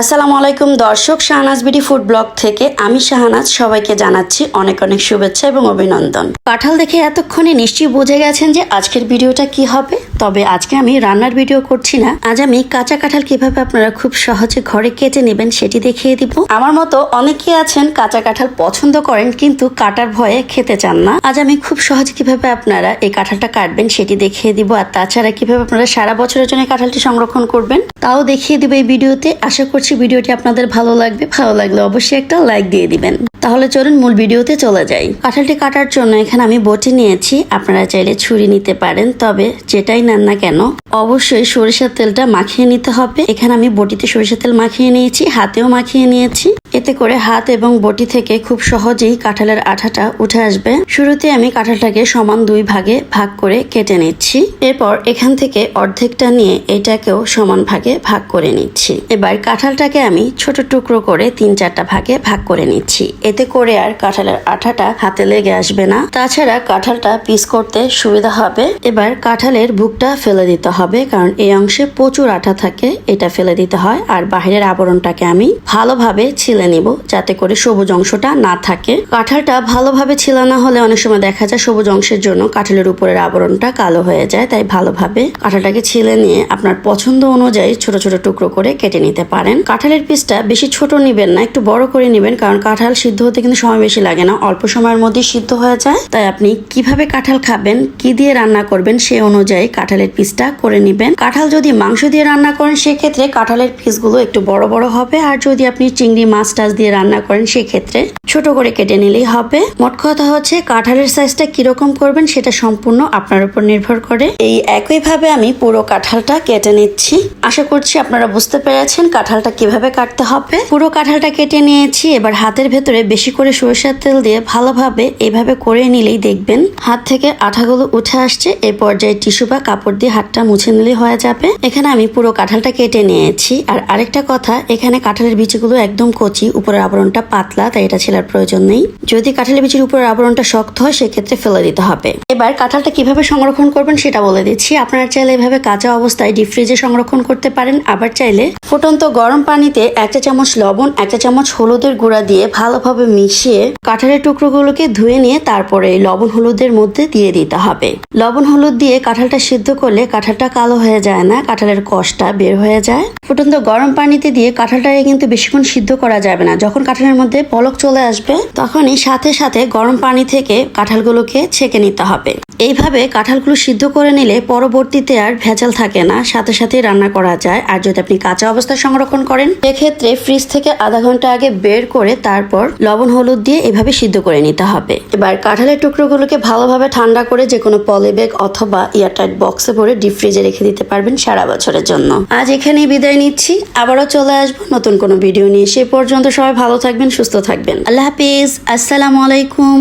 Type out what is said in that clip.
আসসালামু আলাইকুম দর্শক, শাহনাজ বিডি ফুড ব্লগ থেকে আমি শাহনাজ সবাইকে জানাচ্ছি অনেক অনেক শুভেচ্ছা এবং অভিনন্দন। কাঁঠাল দেখে এতক্ষণে নিশ্চয়ই বুঝে গেছেন যে আজকের ভিডিওটা কি হবে। তবে আজকে আমি রান্নার ভিডিও করছি না। আজ আমি কাঁচা কাঁঠাল কীভাবে আপনারা খুব সহজে ঘরে কেটে নেবেন সেটি দেখিয়ে দিব। আমার মতো অনেকেই আছেন কাঁচা কাঁঠাল পছন্দ করেন কিন্তু কাটার ভয়ে খেতে চান না। আজ আমি খুব সহজে কীভাবে আপনারা এই কাঁঠালটা কাটবেন সেটি দেখিয়ে দিব আর তাছাড়া কীভাবে আপনারা সারা বছরের জন্য কাঁঠালটি সংরক্ষণ করবেন তাও দেখিয়ে দিব এই ভিডিওতে। আশা করছি ভিডিওটি আপনাদের ভালো লাগবে। ভালো লাগলে অবশ্যই একটা লাইক দিয়ে দিবেন। তাহলে চলুন মূল ভিডিওতে চলে যাই। কাঁঠালটি কাটার জন্য এখানে আমি বটি নিয়েছি। আপনারা চাইলে ছুরি নিতে পারেন, তবে যেটাই নেন না কেন? অবশ্যই সরিষার তেলটা মাখিয়ে নিতে হবে। এখানে আমি বটিতে সরিষার তেল মাখিয়ে নিয়েছি, হাতেও মাখিয়ে নিয়েছি। এতে করে হাত এবং বটি থেকে খুব সহজেই কাঁঠালের আঠাটা উঠে আসবে। শুরুতে আমি কাঁঠালটাকে সমান দুই ভাগে ভাগ করে কেটে নিচ্ছি। এরপর এখান থেকে অর্ধেকটা নিয়ে এটাকেও সমান ভাগে ভাগ করে নিচ্ছি। এবার কাঁঠালটাকে আমি ছোট টুকরো করে তিন চারটা ভাগে ভাগ করে নিচ্ছি। এতে করে আর কাঁঠালের আঠাটা হাতে লেগে আসবে না। তাছাড়া কাঁঠালটা পিস করতে সুবিধা হবে। এবার কাঁঠালের বুকটা ফেলে দিতে হবে, কারণ এই অংশে প্রচুর আঠা থাকে, এটা ফেলে দিতে হয়। আর বাহিরের আবরণটাকে আমি ভালোভাবে ছিলে নিব যাতে করে সবুজ অংশটা না থাকে। কাঁঠালটা ভালোভাবে ছিলানো হলে অনেক সময় দেখা যায় সবুজ অংশের জন্য কাঁঠালের উপরের আবরণটা কালো হয়ে যায়, তাই ভালোভাবে কাঁঠালটাকে ছিলে নিয়ে আপনার পছন্দ অনুযায়ী ছোট ছোট টুকরো করে কেটে নিতে পারেন। কাঁঠালের পিসটা বেশি ছোট নিবেন না, একটু বড় করে নেবেন, কারণ কাঁঠাল সিদ্ধ হতে কিন্তু সময় বেশি লাগে না, অল্প সময়ের মধ্যে সিদ্ধ হয়ে যায়। তাই আপনি কীভাবে কাঁঠাল খাবেন, কি দিয়ে রান্না করবেন সে অনুযায়ী কাঁঠালের পিসটা করে নেবেন। কাঁঠাল যদি মাংস দিয়ে রান্না করেন, সেক্ষেত্রে কাঁঠালের পিসগুলো একটু বড় বড় হবে, আর যদি আপনি চিংড়ি মাছ টাছ দিয়ে রান্না করেন, সেক্ষেত্রে ছোট করে কেটে নিলেই হবে। মোট কথা হচ্ছে কাঁঠালের সাইজটা কীরকম করবেন সেটা সম্পূর্ণ আপনার উপর নির্ভর করে। এই একইভাবে আমি পুরো কাঁঠালটা কেটে নিচ্ছি। আশা করছি আপনারা বুঝতে পেরেছেন কাঁঠালটা কীভাবে কাটতে হবে। পুরো কাঁঠালটা কেটে নিয়েছি, এবার হাতের ভেতরে বেশি করে সরিষার তেল দিয়ে ভালোভাবে এইভাবে করে নিলেই দেখবেন হাত থেকে আঠাগুলো উঠে আসছে। এই পর্যায়ে টিস্যু বা কাপড় দিয়ে হাতটা মুছে নিলেই হয়ে যাবে। এখানে আমি পুরো কাঁঠালটা কেটে নিয়েছি। আর আরেকটা কথা, এখানে কাঁঠালের বিচিগুলো একদম কচি উপরের আবরণটা পাতলা, তাই এটা ছেলার প্রয়োজন নেই। যদি কাঁঠালের বিচির উপরের আবরণটা শক্ত হয়, সেক্ষেত্রে ফেলে দিতে হবে। এবার কাঁঠালটা কীভাবে সংরক্ষণ করবেন সেটা বলে দিচ্ছি। আপনারা চাইলে এভাবে কাঁচা অবস্থায় ডিপ ফ্রিজে সংরক্ষণ করতে পারেন। আবার চাইলে ফুটন্ত গরম পানিতে এক চা চামচ লবণ, এক চা চামচ হলুদের গুঁড়া দিয়ে ভালোভাবে মিশিয়ে কাঁঠালের টুকরোগুলোকে ধুয়ে নিয়ে তারপরে লবণ হলুদের মধ্যে দিয়ে দিতে হবে। লবণ হলুদ দিয়ে কাঁঠালটা সিদ্ধ করলে কাঁঠালটা কালো হয়ে যায় না, কাঁঠালের কষটা বের হয়ে যায়। ফুটন্ত গরম পানিতে দিয়ে কাঁঠালটাকে কিন্তু বেশিক্ষণ সিদ্ধ করা যাবে না। যখন কাঁঠালের মধ্যে পলক চলে আসবে, তখনই সাথে সাথে গরম পানি থেকে কাঁঠালগুলোকে ছেঁকে নিতে হবে। এইভাবে কাঁঠালগুলো সিদ্ধ করে নিলে পরবর্তীতে আর ভেজাল থাকে না। সাথে সাথে রান্না করা যায়। আর যদি আপনি কাঁচা অবস্থায় সংরক্ষণ করেন, সেক্ষেত্রে ফ্রিজ থেকে আধা ঘণ্টা আগে বের করে তারপর লবণ, হলুদ দিয়ে এভাবে সিদ্ধ করে নিতে হবে। এবার কাঁঠালের টুকরোগুলোকে ভালোভাবে ঠান্ডা করে যে কোনো পলি ব্যাগ অথবা এয়ারটাইট বক্সে ভরে ডিপ ফ্রিজে রেখে দিতে পারবেন সারা বছরের জন্য। আজ এখানেই বিদায় নিচ্ছি। আবারও চলে আসব নতুন কোনো ভিডিও নিয়ে। সে পর্যন্ত সবাই ভালো থাকবেন সুস্থ থাকবেন। আল্লাহ হাফিজ। আসসালামু আলাইকুম।